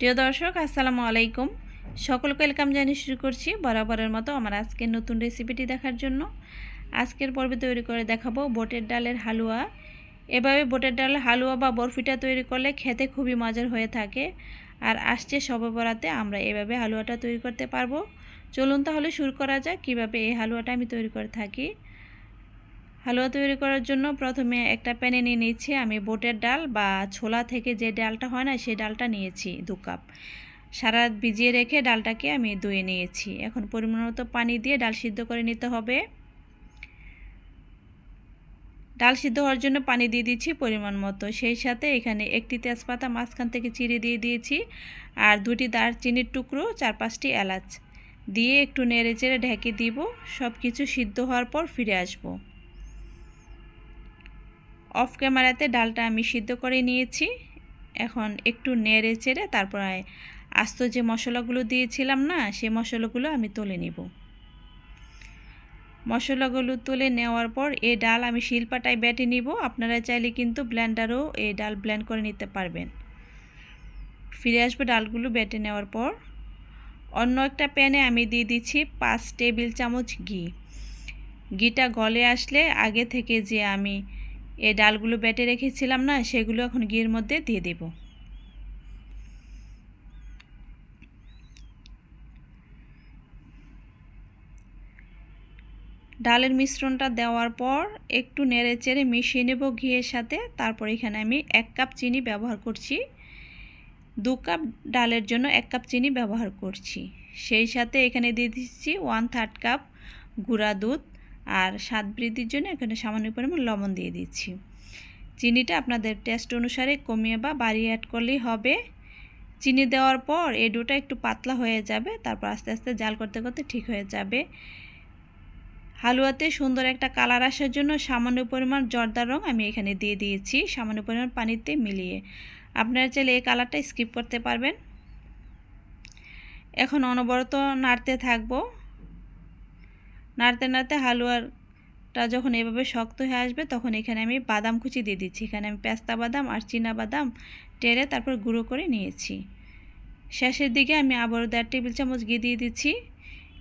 প্রিয় দর্শক, আসসালামু আলাইকুম। সকলকে ওয়েলকাম জানিয়ে শুরু করছি বরাবরের মতো আমার আজকের নতুন রেসিপিটি দেখার জন্য। আজকের পর্বে তৈরি করে দেখাবো বোটের ডালের হালুয়া। এভাবে বোটের ডালের হালুয়া বা বরফিটা তৈরি করলে খেতে খুবই মজার হয়ে থাকে। আর আসছে সবে বরাতে আমরা এভাবে হালুয়াটা তৈরি করতে পারব। চলুন তাহলে শুরু করা যাক, কীভাবে এই হালুয়াটা আমি তৈরি করে থাকি। হালুয়া তৈরি করার জন্য প্রথমে একটা প্যানে নিয়ে নিচ্ছি। আমি বোটের ডাল বা ছোলা থেকে যে ডালটা হয় না সেই ডালটা নিয়েছি দু কাপ। সারা ভিজিয়ে রেখে ডালটাকে আমি ধুয়ে নিয়েছি। এখন পরিমাণ মতো পানি দিয়ে ডাল সিদ্ধ করে নিতে হবে। ডাল সিদ্ধ হওয়ার জন্য পানি দিয়ে দিচ্ছি পরিমাণ মতো। সেই সাথে এখানে একটি তেজপাতা মাঝখান থেকে চিড়ে দিয়ে দিয়েছি আর দুটি দারচিনির টুকরো, চার পাঁচটি এলাচ। দিয়ে একটু নেড়ে চেড়ে ঢেকে দিব। সব কিছু সিদ্ধ হওয়ার পর ফিরে আসব। অফ ক্যামেরাতে ডালটা আমি সিদ্ধ করে নিয়েছি। এখন একটু নেড়ে চেড়ে তারপর আস্ত যে মশলাগুলো দিয়েছিলাম না সেই মশলাগুলো আমি তুলে নিব। মশলাগুলো তুলে নেওয়ার পর এই ডাল আমি শিলপাটায় বেটে নিব। আপনারা চাইলে কিন্তু ব্ল্যান্ডারও এই ডাল ব্ল্যান্ড করে নিতে পারবেন। ফিরে আসব ডালগুলো বেটে নেওয়ার পর। অন্য একটা প্যানে আমি দিয়ে দিচ্ছি পাঁচ টেবিল চামচ ঘি। ঘিটা গলে আসলে আগে থেকে যে আমি এই ডালগুলো বেটে রেখেছিলাম না, সেগুলো এখন ঘিয়ের মধ্যে দিয়ে দেব। ডালের মিশ্রণটা দেওয়ার পর একটু নেড়ে চেড়ে মিশিয়ে নেব ঘিয়ের সাথে। তারপর এখানে আমি এক কাপ চিনি ব্যবহার করছি। দু কাপ ডালের জন্য এক কাপ চিনি ব্যবহার করছি। সেই সাথে এখানে দিয়ে দিচ্ছি ওয়ান থার্ড কাপ গুঁড়া দুধ। আর স্বাদ বৃদ্ধির জন্য এখানে সামান্য পরিমাণ লবণ দিয়ে দিচ্ছি। চিনিটা আপনাদের টেস্ট অনুসারে কমিয়ে বা বাড়িয়ে অ্যাড করলেই হবে। চিনি দেওয়ার পর এই ডোটা একটু পাতলা হয়ে যাবে, তারপর আস্তে আস্তে জাল করতে করতে ঠিক হয়ে যাবে। হালুয়াতে সুন্দর একটা কালার আসার জন্য সামান্য পরিমাণ জর্দার রং আমি এখানে দিয়ে দিয়েছি, সামান্য পরিমাণ পানিতে মিলিয়ে। আপনারা চাইলে এই কালারটা স্কিপ করতে পারবেন। এখন অনবরত নাড়তে থাকব। নাড়তে নাড়তে হালুয়ারটা যখন এভাবে শক্ত হয়ে আসবে, তখন এখানে আমি বাদাম কুচি দিয়ে দিচ্ছি। এখানে আমি পেস্তা বাদাম আর চীনা বাদাম টেরে তারপর গুঁড়ো করে নিয়েছি। শেষের দিকে আমি আবারও দেড় টেবিল চামচ ঘি দিয়ে দিচ্ছি।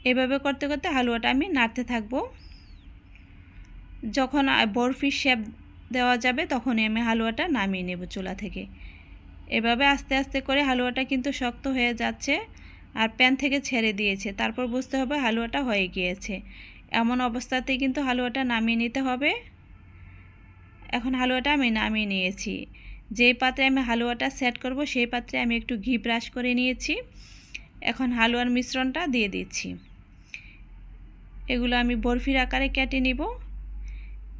এভাবে করতে করতে হালুয়াটা আমি নাড়তে থাকব। যখন বরফির শেপ দেওয়া যাবে, তখনই আমি হালুয়াটা নামিয়ে নেব চুলা থেকে। এভাবে আস্তে আস্তে করে হালুয়াটা কিন্তু শক্ত হয়ে যাচ্ছে। আর প্যান থেকে ছেড়ে দিয়েছে। তারপর বুঝতে হবে হালুয়াটা হয়ে গিয়েছে। এমন অবস্থাতে কিন্তু হালুয়াটা নামিয়ে নিতে হবে। এখন হালুয়াটা আমি নামিয়ে নিয়েছি। যেই পাত্রে আমি হালুয়াটা সেট করব, সেই পাত্রে আমি একটু ঘি ব্রাশ করে নিয়েছি। এখন হালুয়ার মিশ্রণটা দিয়ে দিচ্ছি। এগুলো আমি বরফির আকারে কেটে নিব।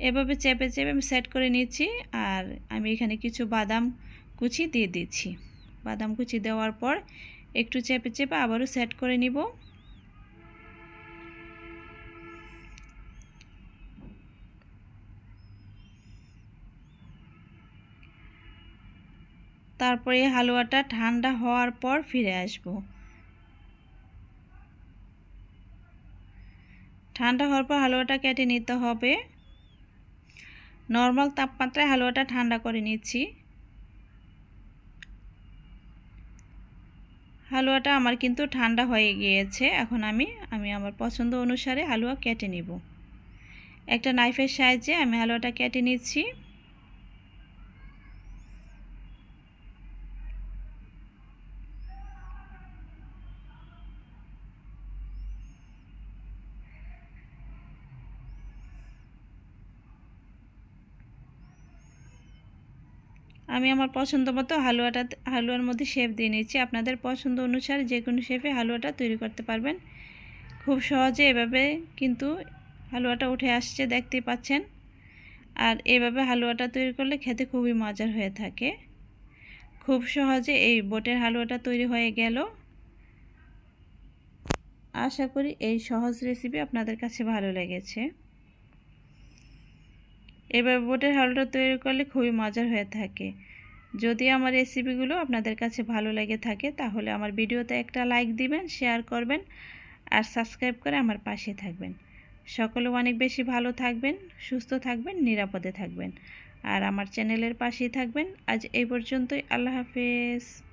এভাবে চেপে চেপে আমি সেট করে নিচ্ছি আর আমি এখানে কিছু বাদাম কুচি দিয়ে দিচ্ছি। বাদাম কুচি দেওয়ার পর একটু চেপে চেপে আবারও সেট করে নিব। তারপরে হালুয়াটা ঠান্ডা হওয়ার পর ফিরে আসব। ঠান্ডা হওয়ার পর হালুয়াটা কেটে নিতে হবে। নর্মাল তাপমাত্রায় হালুয়াটা ঠান্ডা করে নিচ্ছি। হালুয়াটা আমার কিন্তু ঠান্ডা হয়ে গিয়েছে। এখন আমি আমি আমার পছন্দ অনুসারে হালুয়া কেটে নিব। একটা নাইফের সাহায্যে আমি হালুয়াটা কেটে নিচ্ছি। আমি আমার পছন্দ মতো হালুয়াটা হালুয়ার মধ্যে শেপ দিয়ে নিয়েছি। আপনাদের পছন্দ অনুসারে যে কোনো শেপে হালুয়াটা তৈরি করতে পারবেন। খুব সহজে এভাবে কিন্তু হালুয়াটা উঠে আসছে, দেখতেই পাচ্ছেন। আর এভাবে হালুয়াটা তৈরি করলে খেতে খুবই মজার হয়ে থাকে। খুব সহজে এই বোটের হালুয়াটা তৈরি হয়ে গেল। আশা করি এই সহজ রেসিপি আপনাদের কাছে ভালো লেগেছে। এবার বোটের হালুয়াটা তৈরি করলে খুবই মজার হয়ে থাকে। যদি আমার রেসিপিগুলো আপনাদের কাছে ভালো লেগে থাকে, তাহলে আমার ভিডিওতে একটা লাইক দিবেন, শেয়ার করবেন আর সাবস্ক্রাইব করে আমার পাশে থাকবেন। সকলে অনেক বেশি ভালো থাকবেন, সুস্থ থাকবেন, নিরাপদে থাকবেন। আর আমার চ্যানেলের পাশেই থাকবেন। আজ এই পর্যন্তই। আল্লাহ হাফেজ।